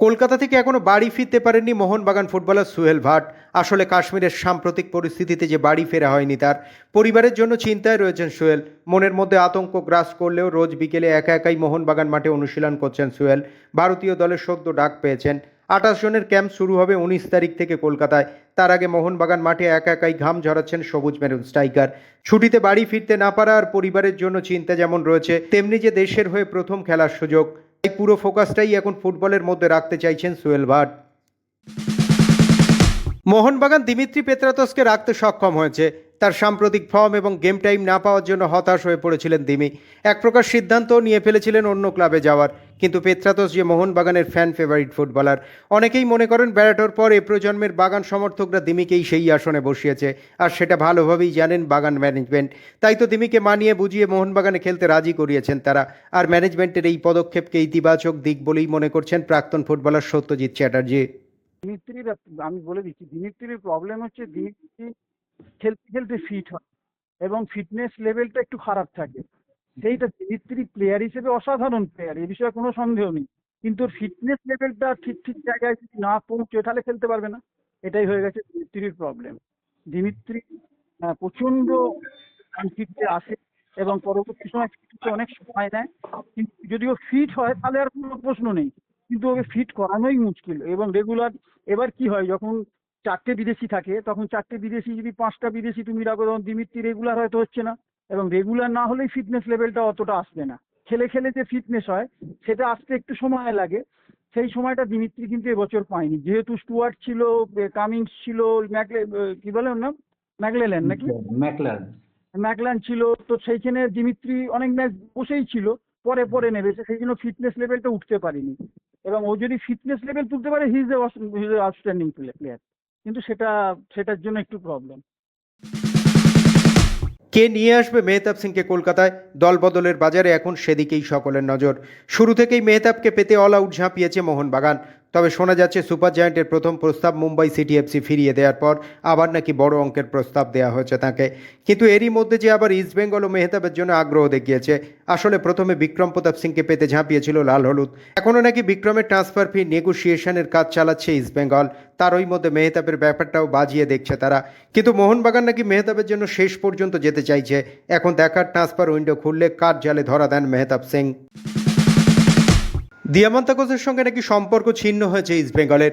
কলকাতা থেকে এখনও বাড়ি ফিরতে পারেননি মোহনবাগান ফুটবলার সুহেল ভাট। আসলে কাশ্মীরের সাম্প্রতিক পরিস্থিতিতে যে বাড়ি ফেরা হয়নি তার পরিবারের জন্য চিন্তায় রয়েছেন সুহেল। মনের মধ্যে আতঙ্ক গ্রাস করলেও রোজ বিকেলে একা একাই মোহনবাগান মাঠে অনুশীলন করছেন সুহেল। ভারতীয় দলের সদ্য ডাক পেয়েছেন। আঠাশ জনের ক্যাম্প শুরু হবে উনিশ তারিখ থেকে কলকাতায়। তার আগে মোহনবাগান মাঠে একা একাই ঘাম ঝরাচ্ছেন সবুজ মেরুন স্ট্রাইকার। ছুটিতে বাড়ি ফিরতে না পারা আর পরিবারের জন্য চিন্তা যেমন রয়েছে, তেমনি যে দেশের হয়ে প্রথম খেলার সুযোগ। পুরো ফোকাসটাই এখন ফুটবলের মধ্যে রাখতে চাইছেন সোহেল ভাট। মোহনবাগান দিমিত্রি পেত্রাতসকে রাখতে সক্ষম হয়েছে। তার সাম্প্রতিক ফর্ম এবং গেম টাইম না পাওয়ার জন্য হতাশ হয়ে পড়েছিলেন দিমি। এক প্রকার সিদ্ধান্ত নিয়ে ফেলেছিলেন অন্য ক্লাবে যাওয়ার। কিন্তু পেত্রাতস যে মোহনবাগানের ফ্যান ফেভারিট ফুটবলার অনেকেই মনে করেন বেড়াটোর পর এ প্রজন্মের বাগান সমর্থকরা দিমিকেই সেই আসনে বসিয়েছে। আর সেটা ভালোভাবেই জানেন বাগান ম্যানেজমেন্ট তাই তো দিমিকে মানিয়ে বুঝিয়ে মোহনবাগানে খেলতে রাজি করিয়েছেন তারা। আর ম্যানেজমেন্টের এই পদক্ষেপকে ইতিবাচক দিক বলেই মনে করছেন প্রাক্তন ফুটবলার সত্যজিৎ চ্যাটার্জি। দিমিত্রির, আমি বলে দিচ্ছি, দিমিত্রির প্রবলেম হচ্ছে দিমিত্রি খেলতে খেলতে ফিট হয়। এবং ফিটনেস লেভেলটা একটু খারাপ থাকে। সেইটা দিমিত্রি প্লেয়ার হিসেবে অসাধারণ প্লেয়ার এ বিষয়ে কোনো সন্দেহ নেই। কিন্তু ফিটনেস লেভেলটা ঠিক ঠিক জায়গায় যদি না পৌঁছে তাহলে খেলতে পারবে না। এটাই হয়ে গেছে দিমিত্রির প্রবলেম দিমিত্রি প্রচণ্ড ফিটতে আসে এবং পরবর্তী সময় ফিটতে অনেক সময় নেয় কিন্তু যদিও ফিট হয়, তাহলে আর কোনো প্রশ্ন নেই। কিন্তু ওকে ফিট করানোই মুশকিল। এবং রেগুলার এবার কি হয়, যখন চারটে বিদেশি থাকে তখন চারটে বিদেশি যদি পাঁচটা বিদেশি তুমি রাখো তখন দিমিত্রি রেগুলার হয়তো হচ্ছে না। এবং রেগুলার না হলেই ফিটনেস লেভেলটা অতটা আসবে না। খেলে খেলে যে ফিটনেস হয় সেটা আসতে একটু সময় লাগে। সেই সময়টা দিমিত্রি কিন্তু এবছর পায়নি। যেহেতু স্টুয়ার্ট ছিল কামিংস ছিল ম্যাকলে কি বলে ওর নাম? ম্যাকলেলেন নাকি? ম্যাকলার ম্যাকল্যান্ড ছিল তো সেইখানে দিমিত্রি অনেক ম্যাচ বসেই ছিল পরে পরে নেমেছে সেই জন্য ফিটনেস লেভেলটা উঠতে পারেনি। এবং ও যদি ফিটনেস লেভেল তুলতে পারে হিজ এ আউটস্ট্যান্ডিং প্লেয়ার কিন্তু সেটা, সেটার জন্য একটু প্রবলেম কে নিয়ে আসবে মেহতাব সিংকে কলকাতায়? দল বদলের বাজারে এখন সেদিকেই সকলের নজর। শুরু থেকেই মেহতাবকে পেতে অল আউট ঝাঁপিয়েছে মোহনবাগান। তবে শোনা যাচ্ছে সুপার জায়ান্টের প্রথম প্রস্তাব মুম্বাই সিটি এফসি ফিরিয়ে দেওয়ার পর আবার নাকি বড় অঙ্কের প্রস্তাব দেওয়া হয়েছে তাকে। কিন্তু এরই মধ্যে যে আবার ইস্টবেঙ্গল ও মেহতাবের জন্য আগ্রহ দেখিয়েছে, আসলে প্রথমে বিক্রম প্রতাপ সিংকে পেতে ঝাঁপিয়েছিল লাল হলুদ। এখনও নাকি বিক্রমের ট্রান্সফার ফি নেগোসিয়েশনের কাজ চালাচ্ছে ইস্টবেঙ্গল তার ওই মধ্যে মেহতাবের ব্যাপারটাও বাজিয়ে দেখছে তারা। কিন্তু মোহনবাগান নাকি মেহতাবের জন্য শেষ পর্যন্ত যেতে চাইছে। এখন দেখার ট্রান্সফার উইন্ডো খুললে কার জালে ধরা দেন মেহতাব সিং? দিয়ামান্তাকোসের সঙ্গে নাকি সম্পর্ক ছিন্ন হয়েছে ইস্টবেঙ্গলের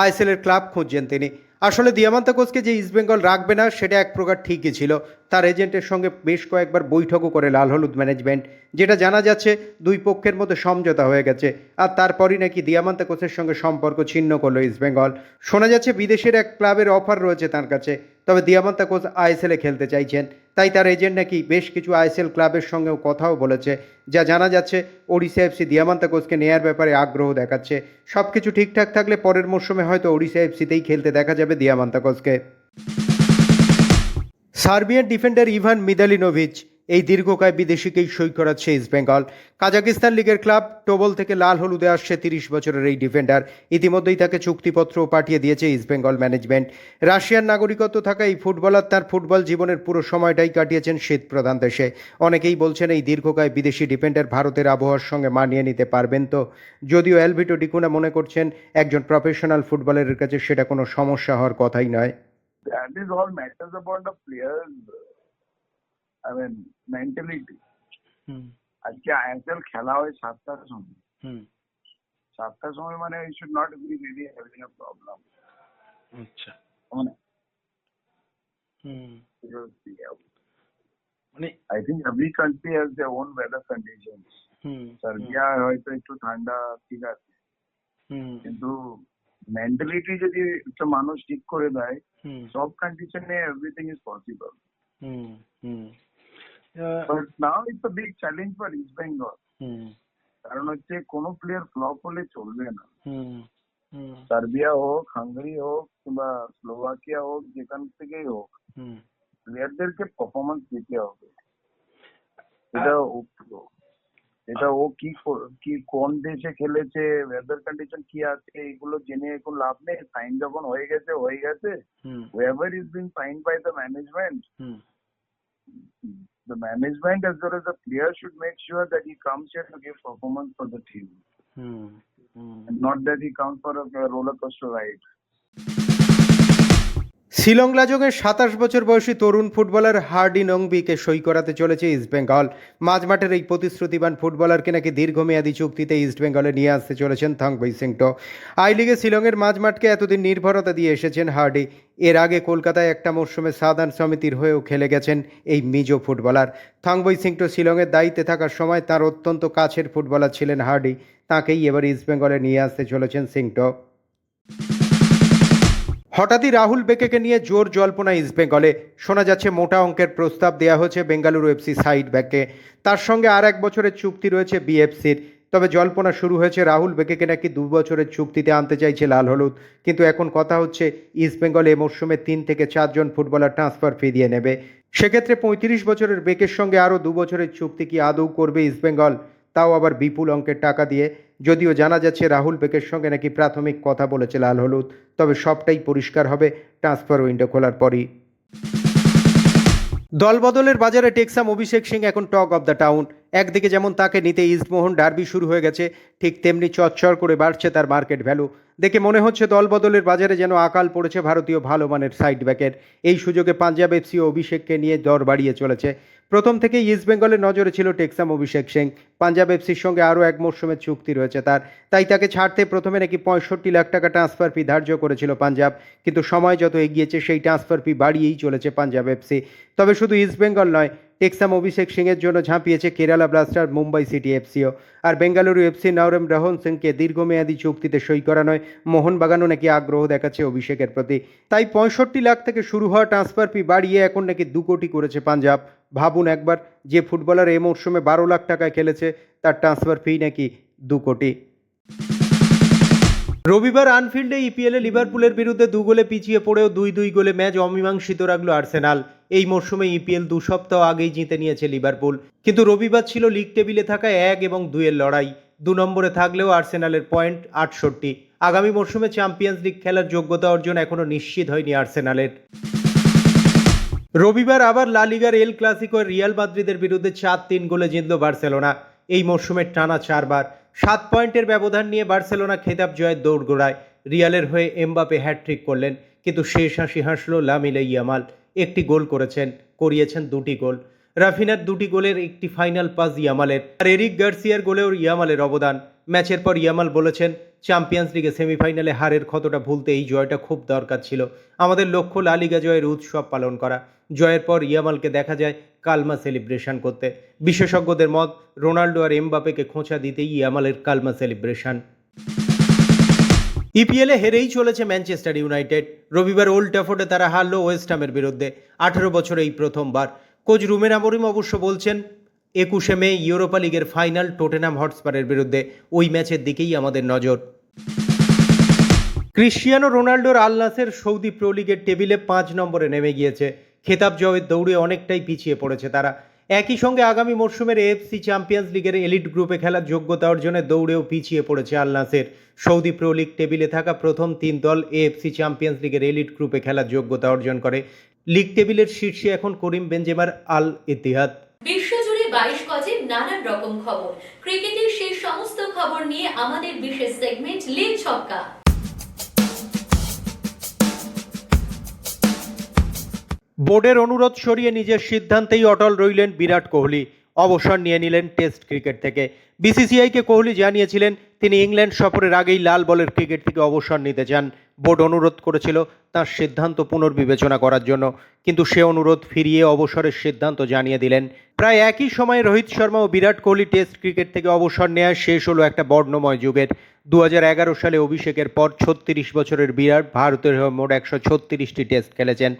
আইএসএল এর ক্লাব খুঁজছেন তিনি। আসলে দিয়ামান্তাকোসকে যে ইস্টবেঙ্গল রাখবে না, সেটা এক প্রকার ঠিকই ছিল। তার এজেন্টের সঙ্গে বেশ কয়েকবার বৈঠকও করে লাল হলুদ ম্যানেজমেন্ট যেটা জানা যাচ্ছে দুই পক্ষের মধ্যে সমঝোতা হয়ে গেছে। আর তারপরই নাকি দিয়ামান্তাকোসের সঙ্গে সম্পর্ক ছিন্ন করল ইস্টবেঙ্গল শোনা যাচ্ছে বিদেশের এক ক্লাবের অফার রয়েছে তার কাছে, তবে দিয়ামান্তাকোস আইএসএলে খেলতে চাইছেন। তাই তার এজেন্ট নাকি বেশ কিছু আইএসএল ক্লাবের সঙ্গেও কথাও বলেছে, যা জানা যাচ্ছে ওড়িশা এফসি দিয়ামান্তা কোচকে নেয়ার ব্যাপারে আগ্রহ দেখাচ্ছে। সব কিছু ঠিকঠাক থাকলে পরের মরশুমে হয়তো ওড়িশা এফসিতেই খেলতে দেখা যাবে দিয়ামান্তা কোচকে। সার্বিয়ান ডিফেন্ডার ইভান মিদালিনোভিচ এই দীর্ঘকায় বিদেশিকেই সই করাচ্ছে ইস্টবেঙ্গল কাজাকিস্তান লিগের ক্লাব টোবল থেকে লাল হলুদে আসছে তিরিশ বছরের এই ডিফেন্ডার। ইতিমধ্যেই তাকে চুক্তিপত্র পাঠিয়ে দিয়েছে ইস্টবেঙ্গল ম্যানেজমেন্ট রাশিয়ার নাগরিকত্ব থাকা এই ফুটবলার তার ফুটবল জীবনের পুরো সময়টাই কাটিয়েছেন শীত প্রধান দেশে। অনেকেই বলছেন এই দীর্ঘকায় বিদেশি ডিফেন্ডার ভারতের আবহাওয়ার সঙ্গে মানিয়ে নিতে পারবেন তো। যদিও এলভিটো ডিকুনা মনে করছেন, একজন প্রফেশনাল ফুটবলারের কাছে সেটা কোনো সমস্যা হওয়ার কথাই নয়. I mean, mentality. আজকে আইএসএল খেলা হয় সাতটার সময় সাতটার সময় মানে you should not be really having a problem আচ্ছা মানে হুম মানে I think every country has their own weather conditions hmm Serbia হয়তো একটু ঠান্ডা ঠিক আছে হুম কিন্তু মেন্টালিটি যদি একটা মানুষ ঠিক করে দেয় হুম সব কন্ডিশনে everything is possible hmm hmm ah, but now it's big challenge for East Bengal কারণ হচ্ছে কোনো প্লেয়ার ফ্লপ হলে চলবে না। হুম হুম সার্বিয়া হোক হাঙ্গেরি হোক কিংবা স্লোভাকিয়া হোক যেখান থেকেই হোক প্লেয়ারদেরকে পারফরমেন্স দিতে হবে। এটা ও কি কি কোন দেশে খেলেছে ওয়েদার কন্ডিশন কি আছে এগুলো জেনে কোনো লাভ নেই। সাইন যখন হয়ে গেছে হয়ে গেছে। Is being signed by the management hmm the management as well as the player should make sure that he comes here to give performance for the team. Hmm. Hmm. Not that he comes for a, a roller coaster ride. Shillong লাজংয়ের সাতাশ বছর বয়সী তরুণ footballer hardy নংবিকে সই করাতে চলেছে ইস্টবেঙ্গল মাঝমাঠের এই প্রতিশ্রুতিবান ফুটবলারকে নাকি দীর্ঘমেয়াদী চুক্তিতে ইস্টবেঙ্গলে নিয়ে আসতে চলেছেন থংবই সিংটো। আই লিগে শিলংয়ের মাঝমাঠকে এতদিন নির্ভরতা দিয়ে এসেছেন হার্ডি। এর আগে কলকাতায় একটা মরশুমে সাধারণ সমিতির হয়েও খেলে গেছেন এই মিজো ফুটবলার। থংবই সিংটো শিলংয়ের দায়িত্বে থাকার সময় তার অত্যন্ত কাছের ফুটবলার ছিলেন হার্ডি। তাকেই এবার ইস্টবেঙ্গলে নিয়ে আসতে চলেছেন সিংটো। হঠাৎই রাহুল বেকেকে নিয়ে জোর জল্পনা ইস্টবেঙ্গলে শোনা যাচ্ছে, মোটা অঙ্কের প্রস্তাব দেওয়া হয়েছে বেঙ্গালুরু এফসি সাইড ব্যাকে তার সঙ্গে আর এক বছরের চুক্তি রয়েছে বিএফসির তবে জল্পনা শুরু হয়েছে, রাহুল বেকেকে নাকি দু বছরের চুক্তিতে আনতে চাইছে লাল হলুদ। কিন্তু এখন কথা হচ্ছে ইস্টবেঙ্গল এ মরশুমে তিন থেকে চারজন ফুটবলার ট্রান্সফার ফি দিয়ে নেবে। সেক্ষেত্রে পঁয়ত্রিশ বছরের বেকের সঙ্গে আরও দু বছরের চুক্তি কি আদৌ করবে ইস্টবেঙ্গল তাও আবার বিপুল অঙ্কের টাকা দিয়ে। যদিও জানা যাচ্ছে রাহুল বেকের সঙ্গে নাকি প্রাথমিক কথা বলেছে লাল হলুদ, তবে সবটাই পরিষ্কার হবে ট্রান্সফার উইন্ডো খোলার পরই। দলবদলের বাজারে টেক্সাম অভিষেক সিং এখন টক অব দ্য টাউন। একদিকে যেমন তাকে নিতে ইস্টমোহন ডার্বি শুরু হয়ে গেছে, ঠিক তেমনি চচ্চর করে বাড়ছে তার মার্কেট ভ্যালু। দেখে মনে হচ্ছে দলবদলের বাজারে যেন আকাল পড়েছে ভারতীয় ভালো মানের সাইড ব্যাকের। এই সুযোগে পাঞ্জাব এফসি অভিষেককে নিয়ে দর বাড়িয়ে চলেছে। প্রথম থেকে ইস্ট বেঙ্গলের নজরে ছিল টেক্সাম অভিষেক সিং পাঞ্জাব এফসির সঙ্গে আরও এক মরশুমের চুক্তি রয়েছে তার। তাই তাকে ছাড়তে প্রথমে নাকি পঁয়ষট্টি লাখ টাকা ট্রান্সফার ফি ধার্য করেছিল পাঞ্জাব। কিন্তু সময় যত এগিয়েছে, সেই ট্রান্সফার ফি বাড়িয়েই চলেছে পাঞ্জাব এফসি। তবে শুধু ইস্ট বেঙ্গল নয় টেক্সাম অভিষেক সিংয়ের জন্য ঝাঁপিয়েছে কেরালা ব্লাস্টার মুম্বাই সিটি এফসিও। আর বেঙ্গালুরু এফসি নওরেম রহন সিংকে দীর্ঘমেয়াদী চুক্তিতে সই করানোয় মোহনবাগানও নাকি আগ্রহ দেখাচ্ছে অভিষেকের প্রতি। তাই পঁয়ষট্টি লাখ থেকে শুরু হওয়া ট্রান্সফার ফি বাড়িয়ে এখন নাকি দু কোটি করেছে পাঞ্জাব। ভাবুন একবার, যে ফুটবলার এই মরশুমে বারো লাখ টাকায় খেলেছে, তার ট্রান্সফার ফি নাকি দু কোটি। রবিবার আনফিল্ডে ইপিএলে লিভারপুলের বিরুদ্ধে দু গোলে পিছিয়ে পড়েও দুই দুই গোলে ম্যাচ অমীমাংসিত রাখল আর্সেনাল। এই মরশুমে ইপিএল দু সপ্তাহ আগেই জিতে নিয়েছে লিভারপুল। কিন্তু রবিবার ছিল লিগ টেবিলে থাকা এক এবং দুইয়ের লড়াই। দু নম্বরে থাকলেও আর্সেনালের পয়েন্ট আটষট্টি। আগামী মরশুমে চ্যাম্পিয়ন্স লিগ খেলার যোগ্যতা অর্জন এখনও নিশ্চিত হয়নি আর্সেনালের। রবিবার আবার লা লিগার এল ক্লাসিকো রিয়াল মাদ্রিদের বিরুদ্ধে চার তিন গোলে জিতল বার্সেলোনা। এই মরশুমের টানা চারবার। সাত পয়েন্টের ব্যবধান নিয়ে বার্সেলোনা খেতাব জয়ের দৌড় গোড়ায় রিয়ালের হয়ে এমবাপে হ্যাট্রিক করলেন। কিন্তু শেষ হাসি হাসলো লামিলে ইয়ামাল একটি গোল করেছেন, করিয়েছেন দুটি গোল। রাফিনার দুটি গোলের একটি ফাইনাল পাস ইয়ামালের। আর এরিক গার্সিয়ার গোলেও ইয়ামালের অবদান। ম্যাচের পর ইয়ামাল বলেছেন চ্যাম্পিয়ন্স লিগে সেমিফাইনালে হারের ক্ষতটা ভুলতে এই জয়টা খুব দরকার ছিল। আমাদের লক্ষ্য লালিগা জয়ের উৎসব পালন করা। জয়ের পর ইয়ামালকে দেখা যায় কালমা সেলিব্রেশন করতে। বিশেষজ্ঞদের মত, রোনাল্ডো আর এমবাপেকে খোঁচা দিতেই ইয়ামালের কালমা সেলিব্রেশন। ইপিএলে হেরেই চলেছে ম্যানচেস্টার ইউনাইটেড। রবিবার ওল্ড ট্যাফোর্ডে তারা হারলো ওয়েস্ট হামের বিরুদ্ধে। আঠেরো বছরে এই প্রথমবার। কোচ রুমের আমরিম অবশ্য বলছেন, একুশে মে ইউরোপা লিগের ফাইনাল টোটেনাম হটস্পারের বিরুদ্ধে। ওই ম্যাচের দিকেই আমাদের নজর। ক্রিশ্চিয়ানো রোনাল্ডোর আল নাসের সৌদি প্রো লিগের টেবিলে পাঁচ নম্বরে নেমে গিয়েছে। খেতাব জয়ের দৌড়ে অনেকটাই পিছিয়ে পড়েছে তারা। একই সঙ্গে আগামী মরশুমের এএফসি চ্যাম্পিয়ন্স লিগের এলিট গ্রুপে খেলার যোগ্যতা অর্জনে দৌড়েও পিছিয়ে পড়েছে Al Nassr. Saudi pro league টেবিলে থাকা প্রথম তিন দল এএফসি চ্যাম্পিয়ন্স লিগের এলিট গ্রুপে খেলার যোগ্যতা অর্জন করে। লিগ টেবিলের শীর্ষে এখন করিম বেঞ্জেমার আল ইতিহাদ। বিশ্বজুড়ে বাইশ গজের নানান রকম খবর। ক্রিকেটের সেই সমস্ত খবর নিয়ে আমাদের বিশেষ সেগমেন্ট লিগ ছক্কা। বোর্ডের অনুরোধ সরিয়ে নিজের সিদ্ধান্তেই অটল রইলেন বিরাট কোহলি। অবসর নিয়ে নিলেন টেস্ট ক্রিকেট থেকে। বিসিসিআইকে কোহলি জানিয়েছিলেন, তিনি ইংল্যান্ড সফরের আগেই লাল বলের ক্রিকেট থেকে অবসর নিতে চান। বোর্ড অনুরোধ করেছিল তার সিদ্ধান্ত পুনর্বিবেচনা করার জন্য, কিন্তু সে অনুরোধ ফিরিয়ে অবসরের সিদ্ধান্ত জানিয়ে দিলেন। প্রায় একই সময়ে রোহিত শর্মা ও বিরাট কোহলি টেস্ট ক্রিকেট থেকে অবসর নেওয়া শেষ হলো একটা বর্ণময় যুগের। দু হাজার এগারো সালে অভিষেকের পর ছত্রিশ বছরের বিরাট, ভারতের হয়ে মোট একশো ছত্রিশটি টেস্ট খেলেছেন।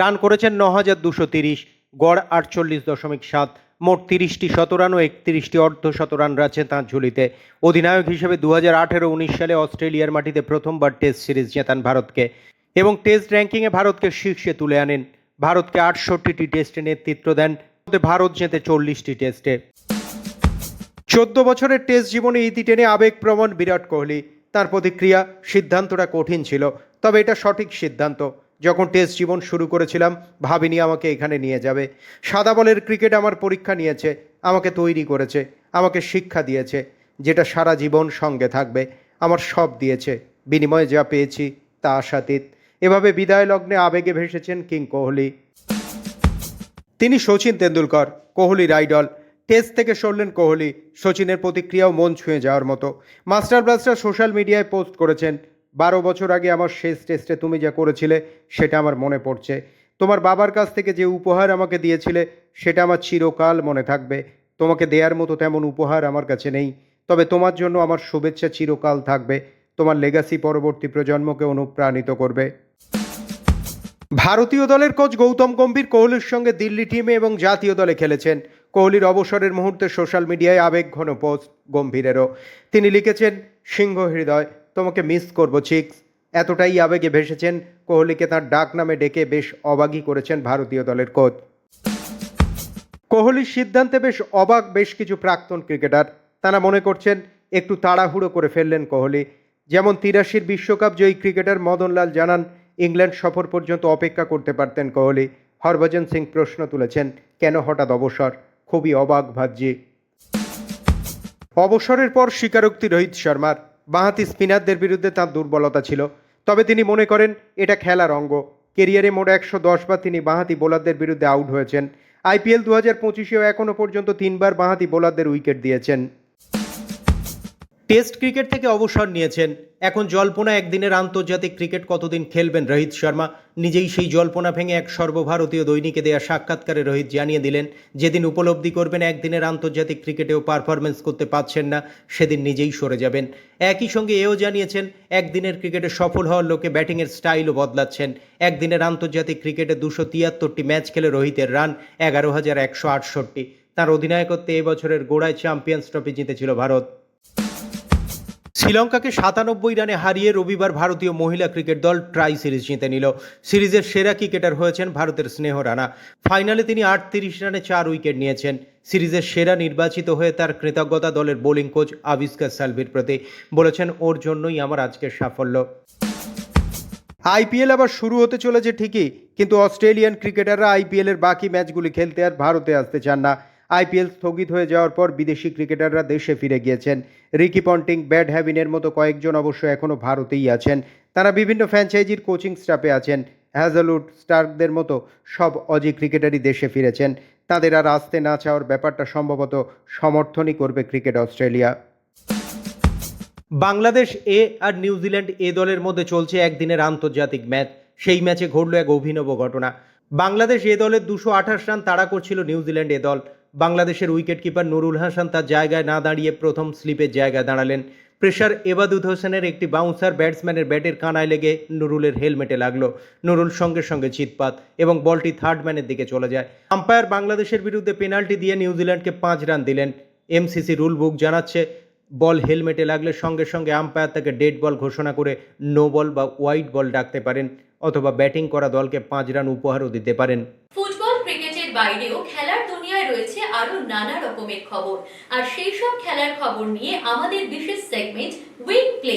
রান করেছেন ন হাজার দুশো তিরিশ, গড় আটচল্লিশ দশমিক সাত, মোট তিরিশটি শতরান ও একত্রিশটি অর্ধ শতরান রয়েছে তাঁর ঝুলিতে। অধিনায়ক হিসেবে দু হাজার আঠেরো উনিশ সালে অস্ট্রেলিয়ার মাটিতে প্রথমবার টেস্ট সিরিজ জেতান ভারতকে এবং টেস্ট র্যাঙ্কিংয়ে ভারতকে শীর্ষে তুলে আনেন। ভারতকে আটষট্টিটি টেস্টে নেতৃত্ব দেন। ভারত জেতে চল্লিশটি টেস্টে চোদ্দ বছরের টেস্ট জীবনে ইতি টেনে আবেগপ্রবণ বিরাট কোহলি। তার প্রতিক্রিয়া সিদ্ধান্তটা কঠিন ছিল, তবে এটা সঠিক সিদ্ধান্ত। যখন টেস্ট জীবন শুরু করেছিলাম, ভাবিনি আমাকে এখানে নিয়ে যাবে। সাদা বলের ক্রিকেট আমার পরীক্ষা নিয়েছে, আমাকে তৈরি করেছে, আমাকে শিক্ষা দিয়েছে, যেটা সারা জীবন সঙ্গে থাকবে, আমার সব দিয়েছে, বিনিময়ে যা পেয়েছি তা আশাতীত। এভাবে বিদায় লগ্নে আবেগে ভেসেছেন কিং কোহলি। তিনি সচিন তেন্ডুলকর, কোহলির আইডল। টেস্ট থেকে সরলেন কোহলি, সচিনের প্রতিক্রিয়াও মন ছুঁয়ে যাওয়ার মতো। মাস্টার ব্লাস্টার সোশ্যাল মিডিয়ায় পোস্ট করেছেন, বারো বছর আগে আমার শেষ টেস্টে তুমি যা করেছিলে, সেটা আমার মনে পড়ছে। তোমার বাবার কাছ থেকে যে উপহার আমাকে দিয়েছিলে, সেটা আমার চিরকাল মনে থাকবে। তোমাকে দেয়ার মতো তেমন উপহার আমার কাছে নেই। তবে তোমার জন্য আমার শুভেচ্ছা চিরকাল থাকবে। তোমার লেগাসি পরবর্তী প্রজন্মকে অনুপ্রাণিত করবে। ভারতীয় দলের কোচ গৌতম গম্ভীর কোহলির সঙ্গে দিল্লি টিমে এবং জাতীয় দলে খেলেছেন। কোহলির অবসরের মুহূর্তে সোশ্যাল মিডিয়ায় আবেগ ঘন পোস্ট গম্ভীরেরও। তিনি লিখেছেন, সিংহ হৃদয়, তোমাকে মিস করব চিক্স এতটাই আবেগে ভেসেছেন কোহলিকে তার ডাক নামে ডেকে বেশ অবাগই করেছেন ভারতীয় দলের কোচ। কোহলির সিদ্ধান্তে বেশ অবাক বেশ কিছু প্রাক্তন ক্রিকেটার। তারা মনে করছেন, একটু তাড়াহুড়ো করে ফেললেন কোহলি। যেমন তিরাশির বিশ্বকাপ জয়ী ক্রিকেটার মদনলাল জানান, ইংল্যান্ড সফর পর্যন্ত অপেক্ষা করতে পারতেন কোহলি। হরভজন সিং প্রশ্ন তুলেছেন, কেন হঠাৎ অবসর? খুবই অবাক ভাজ্যে। অবসরের পর স্বীকারোক্তি রোহিত শর্মার। বাঁহাতি স্পিনারদের বিরুদ্ধে তাঁর দুর্বলতা ছিল। তবে তিনি মনে করেন, এটা খেলার অঙ্গ। কেরিয়ারে মোট একশো দশবার তিনি বাঁহাতি বোলারদের বিরুদ্ধে আউট হয়েছেন। আইপিএল দু হাজার পঁচিশেও এখনও পর্যন্ত তিনবার বাঁহাতি বোলারদের উইকেট দিয়েছেন। টেস্ট ক্রিকেট থেকে অবসর নিয়েছেন। এখন জল্পনা একদিনের আন্তর্জাতিক ক্রিকেট কতদিন খেলবেন রোহিত শর্মা? নিজেই সেই জল্পনা ভেঙে এক সর্বভারতীয় দৈনিকে দেয়া সাক্ষাৎকারে রোহিত জানিয়ে দিলেন, যেদিন উপলব্ধি করবেন একদিনের আন্তর্জাতিক ক্রিকেটেও পারফরমেন্স করতে পারছেন না, সেদিন নিজেই সরে যাবেন। একই সঙ্গে এও জানিয়েছেন, একদিনের ক্রিকেটে সফল হওয়ার লোকে ব্যাটিংয়ের স্টাইলও বদলাচ্ছেন। একদিনের আন্তর্জাতিক ক্রিকেটে দুশো তিয়াত্তরটি ম্যাচ খেলে রোহিতের রান এগারো হাজার একশো আটষট্টি। তার অধিনায়কত্বে এবছরের গোড়ায় চ্যাম্পিয়ন্স ট্রফি জিতেছিল ভারত। শ্রীলঙ্কাকে সাতানব্বই রানে হারিয়ে রবিবার ভারতীয় মহিলা ক্রিকেট দল ট্রাই সিরিজ জিতে নিল। সিরিজের সেরা ক্রিকেটার হয়েছেন ভারতের স্নেহ রানা। ফাইনালে তিনি আটত্রিশ রানে চার উইকেট নিয়েছেন। সিরিজের সেরা নির্বাচিত হয়ে তার কৃতজ্ঞতা দলের বোলিং কোচ আবিষ্কার সালভির প্রতি বলেছেন, ওর জন্যই আমার আজকের সাফল্য। আইপিএল আবার শুরু হতে চলেছে ঠিকই, কিন্তু অস্ট্রেলিয়ান ক্রিকেটাররা আইপিএলের বাকি ম্যাচগুলি খেলতে আর ভারতে আসতে চান না। আইপিএল স্থগিত হয়ে যাওয়ার পর বিদেশি ক্রিকেটাররা দেশে ফিরে গিয়েছেন। রিকি পন্টিং, ব্যাড হ্যাভিনের মতো কয়েকজন অবশ্য এখনও ভারতেই আছেন। তারা বিভিন্ন ফ্র্যাঞ্চাইজির কোচিং স্টাফে আছেন। হ্যাজলউড স্টার্কদের মতো সব অজি ক্রিকেটারই দেশে ফিরেছেন। তাদের আর আসতে না চাওয়ার ব্যাপারটা সম্ভবত সমর্থনই করবে ক্রিকেট অস্ট্রেলিয়া। বাংলাদেশ এ আর নিউজিল্যান্ড এ দলের মধ্যে চলছে একদিনের আন্তর্জাতিক ম্যাচ। সেই ম্যাচে ঘটল এক অভিনব ঘটনা। বাংলাদেশ এ দলের দুশো আঠাশ রান তাড়া করছিল নিউজিল্যান্ড এ দল। বাংলাদেশের উইকেট কিপার নুরুল হাসান তার জায়গায় না দাঁড়িয়ে প্রথম স্লিপের জায়গায় দাঁড়ালেন। প্রেশার এবাদুদ হোসেনের একটি বাউন্সার ব্যাটসম্যানের ব্যাটের কানায় লেগে নুরুলের হেলমেটে লাগল। নুরুল সঙ্গে সঙ্গে চিৎপাত এবং বলটি থার্ড ম্যানের দিকে চলে যায়। আম্পায়ার বাংলাদেশের বিরুদ্ধে পেনাল্টি দিয়ে নিউজিল্যান্ডকে পাঁচ রান দিলেন। এমসিসি রুল বুক জানাচ্ছে, বল হেলমেটে লাগলে সঙ্গে সঙ্গে আম্পায়ার তাকে ডেড বল ঘোষণা করে নো বল বা হোয়াইট বল ডাকতে পারেন অথবা ব্যাটিং করা দলকে পাঁচ রান উপহারও দিতে পারেন। ফুটবল ক্রিকেটের বাইরেও আরও নানা রকমের খবর। আর সেই সব খেলার খবর নিয়ে আমাদের বিশেষ সেগমেন্ট উইং প্লে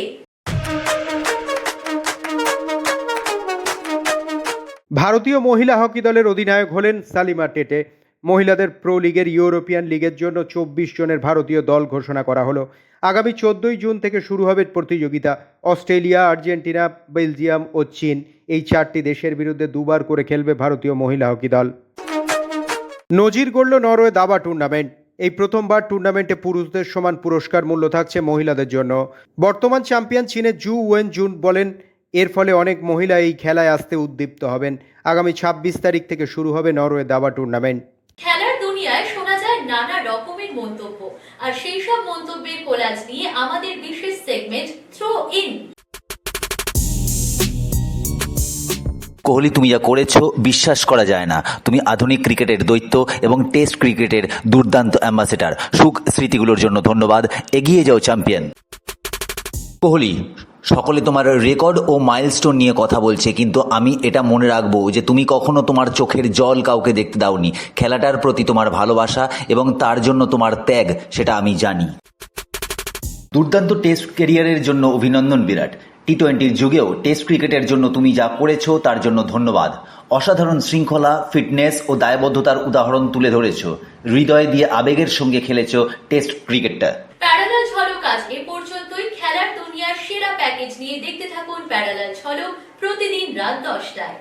ভারতীয় মহিলা হকি দলের অধিনায়ক হলেন সালিমা টেটে। মহিলাদের প্রো লিগের ইউরোপিয়ান লিগের জন্য চব্বিশ জনের ভারতীয় দল ঘোষণা করা হলো। আগামী চোদ্দই জুন থেকে শুরু হবে প্রতিযোগিতা। অস্ট্রেলিয়া, আর্জেন্টিনা, বেলজিয়াম ও চীন এই চারটি দেশের বিরুদ্ধে দুবার করে খেলবে ভারতীয় মহিলা হকি দল। নজির গড়ল নরওয়ে দাবা টুর্নামেন্ট। এই প্রথমবার টুর্নামেন্টে পুরুষদের সমান পুরস্কার মূল্য থাকছে মহিলাদের জন্য। বর্তমান চ্যাম্পিয়ন চীনের জু ওয়েন জুন বলেন, এর ফলে অনেক মহিলা এই খেলায় আসতে উদ্দীপ্ত হবেন। আগামী ছাব্বিশ তারিখ থেকে শুরু হবে নরওয়ে দাবা টুর্নামেন্ট। খেলার দুনিয়ায় শোনা যায় নানা রকমের মন্তব্য। আর সেই সব মন্তব্যের কোলাজ নিয়ে আমাদের বিশেষ সেগমেন্ট থ্রো ইন। কোহলি, তুমি যা করেছ বিশ্বাস করা যায় না। তুমি আধুনিক ক্রিকেটের দৈত্য এবং টেস্ট ক্রিকেটের দুর্দান্ত অ্যাম্বাসেডার। সুখ স্মৃতিগুলোর জন্য ধন্যবাদ। এগিয়ে যাও চ্যাম্পিয়ন। কোহলি, সকলে তোমার রেকর্ড ও মাইলস্টোন নিয়ে কথা বলছে, কিন্তু আমি এটা মনে রাখব যে তুমি কখনো তোমার চোখের জল কাউকে দেখতে দাওনি। খেলাটার প্রতি তোমার ভালোবাসা এবং তার জন্য তোমার ত্যাগ, সেটা আমি জানি। দুর্দান্ত টেস্ট ক্যারিয়ারের জন্য অভিনন্দন বিরাট। টি টোয়েন্টির যুগেও টেস্ট ক্রিকেটের জন্য তুমি যা করেছ তার জন্য ধন্যবাদ। অসাধারণ শৃঙ্খলা, ফিটনেস ও দায়বদ্ধতার উদাহরণ তুলে ধরেছ। হৃদয় দিয়ে আবেগের সঙ্গে খেলেছ টেস্ট ক্রিকেটটা। প্যারালাল ঝলক আজ এ পর্যন্তই। খেলার দুনিয়ার সেরা প্যাকেজ নিয়ে দেখতে থাকুন প্যারালাল ঝলক প্রতিদিন রাত দশটায়।